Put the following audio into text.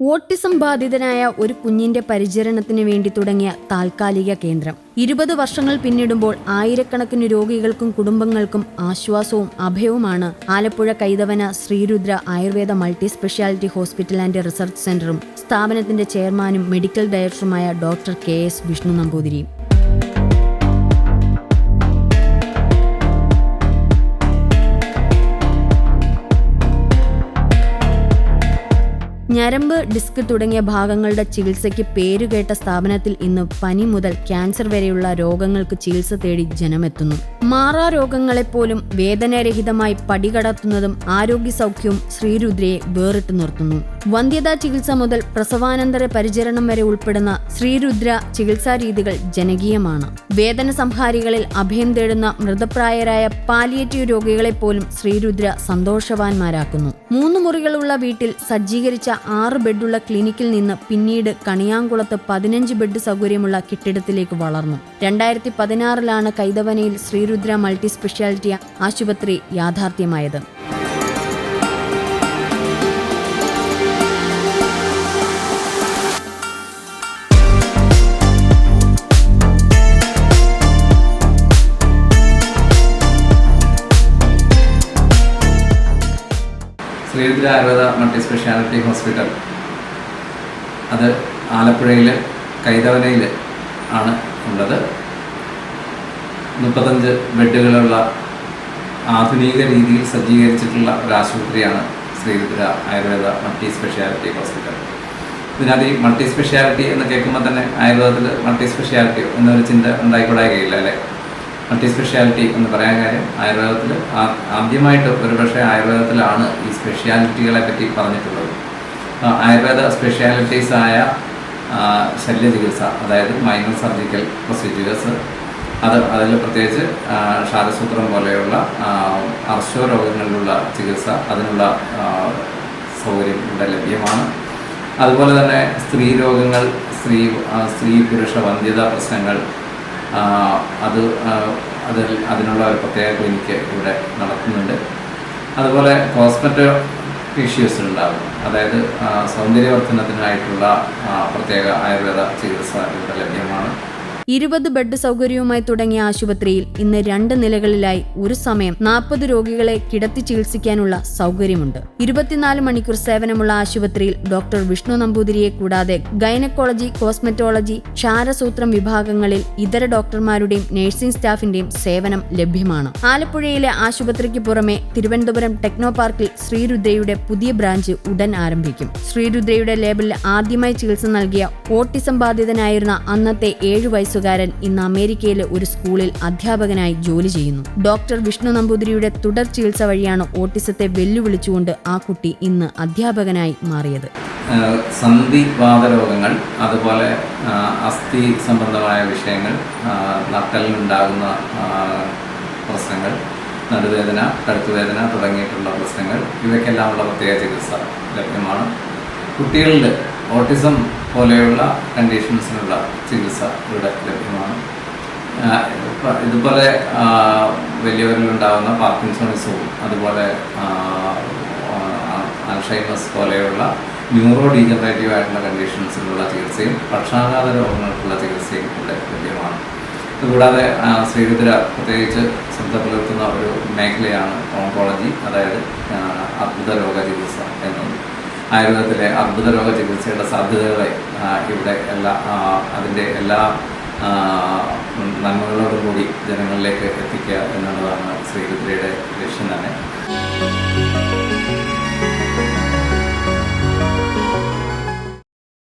Autism ബാധിതനായ ഒരു കുഞ്ഞിന്റെ പരിചരണത്തിന് വേണ്ടി തുടങ്ങിയ താൽക്കാലിക കേന്ദ്രം. ഇരുപത് വർഷങ്ങൾ പിന്നിടുമ്പോൾ ആയിരക്കണക്കിന് രോഗികൾക്കും കുടുംബങ്ങൾക്കും ആശ്വാസവും അഭയവുമാണ് Alappuzha Kaithavana Sreerudra Ayurveda multi speciality hospital and research സെന്ററും സ്ഥാപനത്തിന്റെ ചെയർമാനും മെഡിക്കൽ ഡയറക്ടറുമായ ഡോക്ടർ കെ എസ് വിഷ്ണു നമ്പൂതിരിയും. ഞരമ്പ് ഡിസ്ക് തുടങ്ങിയ ഭാഗങ്ങളുടെ ചികിത്സയ്ക്ക് പേരുകേട്ട സ്ഥാപനത്തിൽ ഇന്ന് പനി മുതൽ ക്യാൻസർ വരെയുള്ള രോഗങ്ങൾക്ക് ചികിത്സ തേടി ജനമെത്തുന്നു. മാറാ രോഗങ്ങളെപ്പോലും വേദനാരഹിതമായി പടികടത്തുന്നതും ആരോഗ്യ സൗഖ്യവും ശ്രീരുദ്രയെ വേറിട്ടു നിർത്തുന്നു. വന്ധ്യതാ ചികിത്സ മുതൽ പ്രസവാനന്തര പരിചരണം വരെ ഉൾപ്പെടുന്ന ശ്രീരുദ്ര ചികിത്സാ രീതികൾ ജനകീയമാണ്. വേദന സംഹാരികളിൽ അഭയം തേടുന്ന മൃതപ്രായരായ പാലിയേറ്റീവ് രോഗികളെപ്പോലും ശ്രീരുദ്ര സന്തോഷവാന്മാരാക്കുന്നു. മൂന്ന് മുറികളുള്ള വീട്ടിൽ സജ്ജീകരിച്ച ആറ് ബെഡുള്ള ക്ലിനിക്കിൽ നിന്ന് പിന്നീട് കണിയാങ്കുളത്ത് പതിനഞ്ച് ബെഡ് സൗകര്യമുള്ള കെട്ടിടത്തിലേക്ക് വളർന്നു. രണ്ടായിരത്തി പതിനാറിലാണ് കൈതവനയിൽ ശ്രീരുദ്ര മൾട്ടി സ്പെഷ്യാലിറ്റി ആശുപത്രി യാഥാർത്ഥ്യമായത്. Sreerudra Ayurveda multi speciality hospital. അത് ആലപ്പുഴയിൽ കൈതവനയിൽ ആണ് ഉള്ളത്. മുപ്പത്തഞ്ച് ബെഡുകളുള്ള ആധുനിക രീതിയിൽ സജ്ജീകരിച്ചിട്ടുള്ള ഒരു ആശുപത്രിയാണ് Sreerudra Ayurveda multi speciality hospital. ഇതിനകത്ത് ഈ മൾട്ടി സ്പെഷ്യാലിറ്റി എന്ന് കേൾക്കുമ്പോൾ തന്നെ ആയുർവേദത്തിൽ മൾട്ടി സ്പെഷ്യാലിറ്റി എന്നൊരു ചിന്ത ഉണ്ടായിക്കൂടായികയില്ല അല്ലേ? മൾട്ടി സ്പെഷ്യാലിറ്റി എന്ന് പറയാൻ കാര്യം ആയുർവേദത്തിൽ ആദ്യമായിട്ട് ഒരുപക്ഷെ ആയുർവേദത്തിലാണ് ഈ സ്പെഷ്യാലിറ്റികളെ പറ്റി പറഞ്ഞിട്ടുള്ളത്. ആയുർവേദ സ്പെഷ്യാലിറ്റീസ് ആയ ആ, ശല്യചികിത്സ അതായത് മൈനർ സർജിക്കൽ പ്രൊസീജിയേഴ്സ് അത് അതിൽ പ്രത്യേകിച്ച് ക്ഷാരസൂത്രം പോലെയുള്ള അർശ്വ അർശോ രോഗങ്ങളിലുള്ള ചികിത്സ അതിനുള്ള സൗകര്യം ഇവിടെ ലഭ്യമാണ്. അതുപോലെ തന്നെ സ്ത്രീ രോഗങ്ങൾ സ്ത്രീ സ്ത്രീ പുരുഷ വന്ധ്യത പ്രശ്നങ്ങൾ അത് അതിൽ അതിനുള്ള ഒരു പ്രത്യേക ക്ലിനിക്ക് ഇവിടെ നടത്തുന്നുണ്ട് അതുപോലെ കോസ്മെറ്റോ ഇഷ്യൂസ് ഉണ്ടാകും. അതായത് സൗന്ദര്യവർദ്ധനത്തിനായിട്ടുള്ള പ്രത്യേക ആയുർവേദ ചികിത്സ ഇവിടെ ലഭ്യമാണ്. ഇരുപത് ബെഡ് സൗകര്യവുമായി തുടങ്ങിയ ആശുപത്രിയിൽ ഇന്ന് രണ്ട് നിലകളിലായി ഒരു സമയം നാൽപ്പത് രോഗികളെ കിടത്തി ചികിത്സിക്കാനുള്ള സൗകര്യമുണ്ട്. ഇരുപത്തിനാല് മണിക്കൂർ സേവനമുള്ള ആശുപത്രിയിൽ ഡോക്ടർ വിഷ്ണു നമ്പൂതിരിയെ കൂടാതെ ഗൈനക്കോളജി കോസ്മെറ്റോളജി ക്ഷാരസൂത്രം വിഭാഗങ്ങളിൽ ഇതര ഡോക്ടർമാരുടെയും നഴ്സിംഗ് സ്റ്റാഫിന്റെയും സേവനം ലഭ്യമാണ്. ആലപ്പുഴയിലെ ആശുപത്രിക്ക് പുറമെ തിരുവനന്തപുരം ടെക്നോ പാർക്കിൽ ശ്രീരുദ്രയുടെ പുതിയ ബ്രാഞ്ച് ഉടൻ ആരംഭിക്കും. ശ്രീരുദ്രയുടെ ലേബലിൽ ആദ്യമായി ചികിത്സ നൽകിയ ഓട്ടിസം ബാധിതനായിരുന്ന അന്നത്തെ ഏഴു വയസ്സുകാരൻ ഇന്ന് അമേരിക്കയിലെ ഒരു സ്കൂളിൽ അധ്യാപകനായി ജോലി ചെയ്യുന്നു. ഡോക്ടർ വിഷ്ണു നമ്പൂതിരിയുടെ തുടർ ചികിത്സ വഴിയാണ് ഓട്ടിസത്തെ വെല്ലുവിളിച്ചുകൊണ്ട് ആ കുട്ടി ഇന്ന് അധ്യാപകനായി മാറിയത്. സന്ധി വാദരോഗങ്ങൾ രോഗങ്ങൾ അതുപോലെ അസ്ഥി സംബന്ധമായ വിഷയങ്ങൾ നട്ടലിനുണ്ടാകുന്ന പ്രശ്നങ്ങൾ നടുവേദന കഴുത്തുവേദന തുടങ്ങിയിട്ടുള്ള പ്രശ്നങ്ങൾ ഇവയ്ക്കെല്ലാമുള്ള പ്രത്യേക ചികിത്സ ലഭ്യമാണ്. കുട്ടികളിൽ ഓട്ടിസം പോലെയുള്ള കണ്ടീഷൻസിനുള്ള ചികിത്സ ഇവിടെ ലഭ്യമാണ്. ഇതുപോലെ വലിയവരിലുണ്ടാകുന്ന പാർക്കിൻസോണിസവും അതുപോലെ അൽഷൈമസ് പോലെയുള്ള ന്യൂറോ ഡീജനറേറ്റീവ് ആയിട്ടുള്ള കണ്ടീഷൻസിലുള്ള ചികിത്സയും പക്ഷാഘാത രോഗങ്ങൾക്കുള്ള ചികിത്സയും ഇവിടെ ലഭ്യമാണ്. ഇതുകൂടാതെ ശ്രീരുദ്ര പ്രത്യേകിച്ച് ശ്രദ്ധ പുലർത്തുന്ന ഒരു മേഖലയാണ് ഓങ്കോളജി അതായത് അത്ഭുത രോഗ ചികിത്സ എന്നത്. ആയുർവേദത്തിലെ അർബുദ രോഗ ചികിത്സയുടെ സാധ്യതകളെ ഇവിടെ എല്ലാ അതിന്റെ എല്ലാ നന്മകളോടും കൂടി ജനങ്ങളിലേക്ക് എത്തിക്കുക എന്നുള്ളതാണ് ശ്രീകുദ്രയുടെ ലക്ഷ്യം തന്നെ.